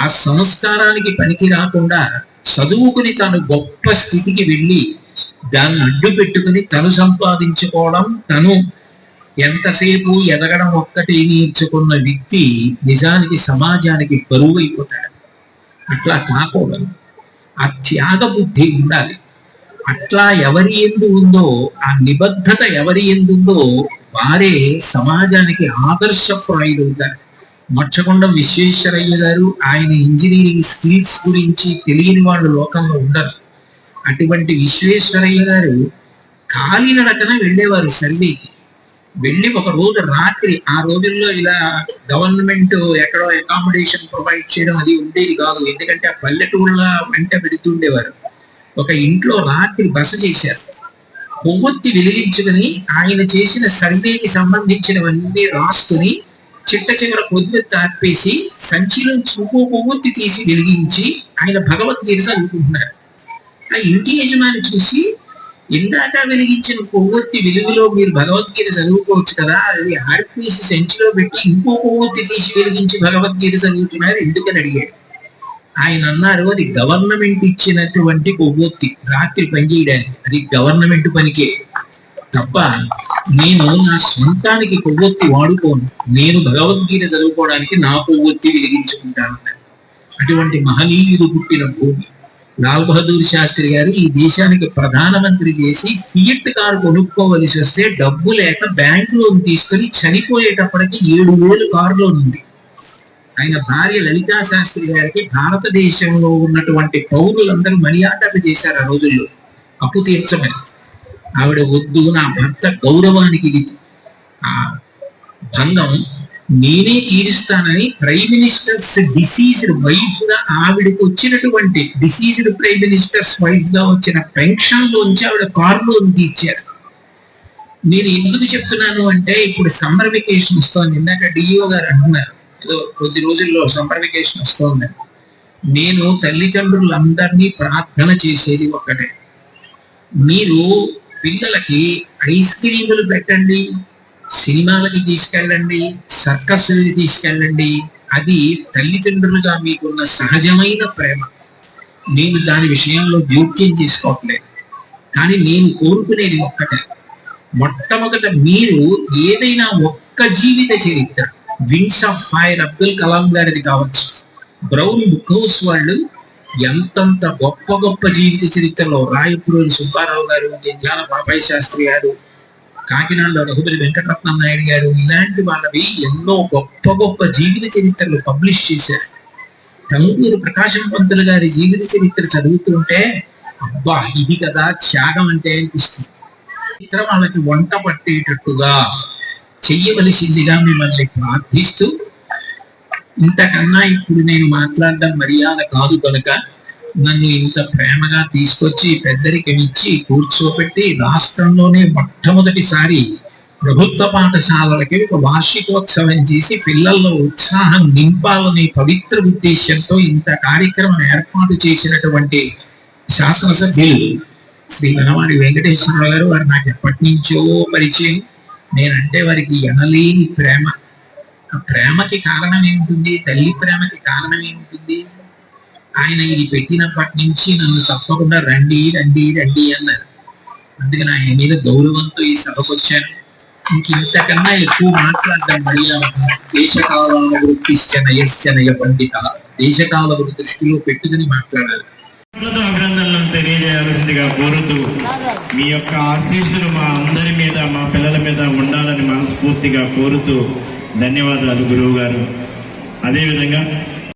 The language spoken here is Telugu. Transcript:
ఆ సంస్కారానికి పనికి రాకుండా చదువుకుని తను గొప్ప స్థితికి వెళ్ళి దాన్ని అడ్డు పెట్టుకుని తను సంపాదించుకోవడం తను ఎంతసేపు ఎదగడం ఒక్కటి నేర్చుకున్న వ్యక్తి నిజానికి సమాజానికి బరువు అయిపోతాడు అట్లా కాకూడదు. ఆ త్యాగ బుద్ధి ఉండాలి. అట్లా ఎవరి ఎందు ఉందో ఆ నిబద్ధత ఎవరి ఎందు ఉందో వారే సమాజానికి ఆదర్శప్రాయులు అవుతారు. మచ్చకొండం విశ్వేశ్వరయ్య గారు ఆయన ఇంజనీరింగ్ స్కిల్స్ గురించి తెలియని వాళ్ళు లోకంలో ఉండరు. అటువంటి విశ్వేశ్వరయ్య గారు కాలినడకన వెళ్ళేవారు సర్వేకి. వెళ్ళి ఒక రోజు రాత్రి ఆ రోజుల్లో ఇలా గవర్నమెంట్ ఎక్కడో అకామిడేషన్ ప్రొవైడ్ చేయడం అది ఉండేది కాదు. ఎందుకంటే ఆ పల్లెటూళ్ళ వెంట పెడుతుండేవారు ఒక ఇంట్లో రాత్రి బస చేశారు. కొవ్వొత్తి వెలిగించుకుని ఆయన చేసిన సర్వేకి సంబంధించినవన్నీ రాసుకుని చిట్ట చివర కొద్దిగా ఆర్పేసి సంచిలో చూపు కొవ్వొత్తి తీసి వెలిగించి ఆయన భగవద్గీత చదువుకుంటున్నారు. ఆ ఇంటి యజమాని చూసి ఇందాక వెలిగించిన కొవ్వొత్తి వెలుగులో మీరు భగవద్గీత చదువుకోవచ్చు కదా అది ఆర్పేసి సంచిలో పెట్టి ఇంకో కొవ్వొత్తి తీసి వెలిగించి భగవద్గీత చదువుతున్నారు ఎందుకని అడిగాడు. ఆయన అన్నారు అది గవర్నమెంట్ ఇచ్చినటువంటి కొవ్వొత్తి రాత్రి పనిచేయడానికి అది గవర్నమెంట్ పనికే. తప్ప నేను నా సొంతానికి కొవ్వొత్తి వాడుకోను. నేను భగవద్గీత చదువుకోవడానికి నా కొవ్వొత్తి వెలిగించుకుంటాను అటువంటి మహనీయుడు పుట్టిన భూమి. లాల్ బహదూర్ శాస్త్రి గారు ఈ దేశానికి ప్రధానమంత్రి చేసి ఫియట్ కారు కొనుక్కోవలసి వస్తే డబ్బు లేక బ్యాంక్ లోన్ తీసుకొని చనిపోయేటప్పటికి ఏడు వేలు కారు లోన్ ఉంది. ఆయన భార్య లలితా శాస్త్రి గారికి భారతదేశంలో ఉన్నటువంటి పౌరులందరూ మర్యాదలు చేశారు ఆ రోజుల్లో. అప్పు తీర్చమని. ఆవిడ వద్దు నా భర్త గౌరవానికి ఇది. ఆ భంగం నేనే తీరుస్తానని ప్రైమ్ మినిస్టర్స్ డిసీజ్డ్ వైఫ్గా ఆవిడకి వచ్చినటువంటి డిసీజ్డ్ ప్రైమ్ మినిస్టర్స్ వైఫ్గా వచ్చిన పెన్షన్ లోంచి ఆవిడ కార్ లోన్ తీర్చారు. నేను ఎందుకు చెప్తున్నాను అంటే ఇప్పుడు సమ్మర్ వెకేషన్ వస్తుంది. ఇందాక డిఈఓ గారు అంటున్నారు. ఏదో కొద్ది రోజుల్లో సమ్మర్ వెకేషన్ వస్తుంది. నేను తల్లిదండ్రులందరినీ ప్రార్థన చేసేది ఒక్కటే. మీరు పిల్లలకి ఐస్ క్రీములు పెట్టండి సినిమాలకి తీసుకెళ్ళండి సర్కస్లకి తీసుకెళ్ళండి. అది తల్లిదండ్రులుగా మీకున్న సహజమైన ప్రేమ. నేను దాని విషయంలో జోక్యం చేసుకోవట్లేదు. కానీ నేను కోరుకునేది ఒక్కటే. మొట్టమొదట మీరు ఏదైనా ఒక్క జీవిత చరిత్ర wings of fire Abdul Kalam గారిది కావచ్చు. బ్రౌన్ బుక్ హౌస్ వాళ్ళు ఎంతంత గొప్ప గొప్ప జీవిత చరిత్రలో రాయపురూరి సుబ్బారావు గారు జ్ఞాన బాబాయ్ శాస్త్రి గారు కాకినాడలో రఘుపతి వెంకటరత్నం నాయుడు గారు ఇలాంటి వాళ్ళవి ఎన్నో గొప్ప గొప్ప జీవిత చరిత్రలు పబ్లిష్ చేశారు. టంగూరు ప్రకాశం పంతులు గారి జీవిత చరిత్ర చదువుతుంటే అబ్బా ఇది కదా త్యాగం అంటే అనిపిస్తుంది. ఇతర వాళ్ళకి వంట పట్టేటట్టుగా చెయ్యవలసిందిగా మిమ్మల్ని ప్రార్థిస్తూ ఇంతకన్నా ఇప్పుడు నేను మాట్లాడడం మర్యాద కాదు కనుక నన్ను ఇంత ప్రేమగా తీసుకొచ్చి పెద్దరికం ఇచ్చి కూర్చోపెట్టి రాష్ట్రంలోనే మొట్టమొదటిసారి ప్రభుత్వ పాఠశాలలకి ఒక వార్షికోత్సవం చేసి పిల్లల్లో ఉత్సాహం నింపాలనే పవిత్ర ఉద్దేశంతో ఇంత కార్యక్రమం ఏర్పాటు చేసినటువంటి శాసనసభ్యులు శ్రీ వనవాడి వెంకటేశ్వర గారు వారు నాకు ఎప్పటి నుంచో పరిచయం. నేనంటే వారికి ఎనలేని ప్రేమ. ప్రేమకి కారణం ఏముంటుంది? తల్లి ప్రేమకి కారణం ఏముంటుంది? ఆయన ఇది పెట్టినప్పటి నుంచి నన్ను తప్పకుండా రండి రండి రండి అన్నారు. అందుకని ఆయన మీద గౌరవంతో ఈ సభకు వచ్చాను ఇంక ఇంతకన్నా ఎక్కువ మాట్లాడడం మళ్ళీ దేశకాల వృత్తిశ్చనయశ్చనయ పండిత దేశకాల దృష్టిలో పెట్టుకుని మాట్లాడాలి. అభినందనలను తెలియజేయాల్సిందిగా కోరుతూ మీ యొక్క ఆశీస్సులు మా అందరి మీద మా పిల్లల మీద ఉండాలని మనస్ఫూర్తిగా కోరుతూ ధన్యవాదాలు గురువు గారు అదేవిధంగా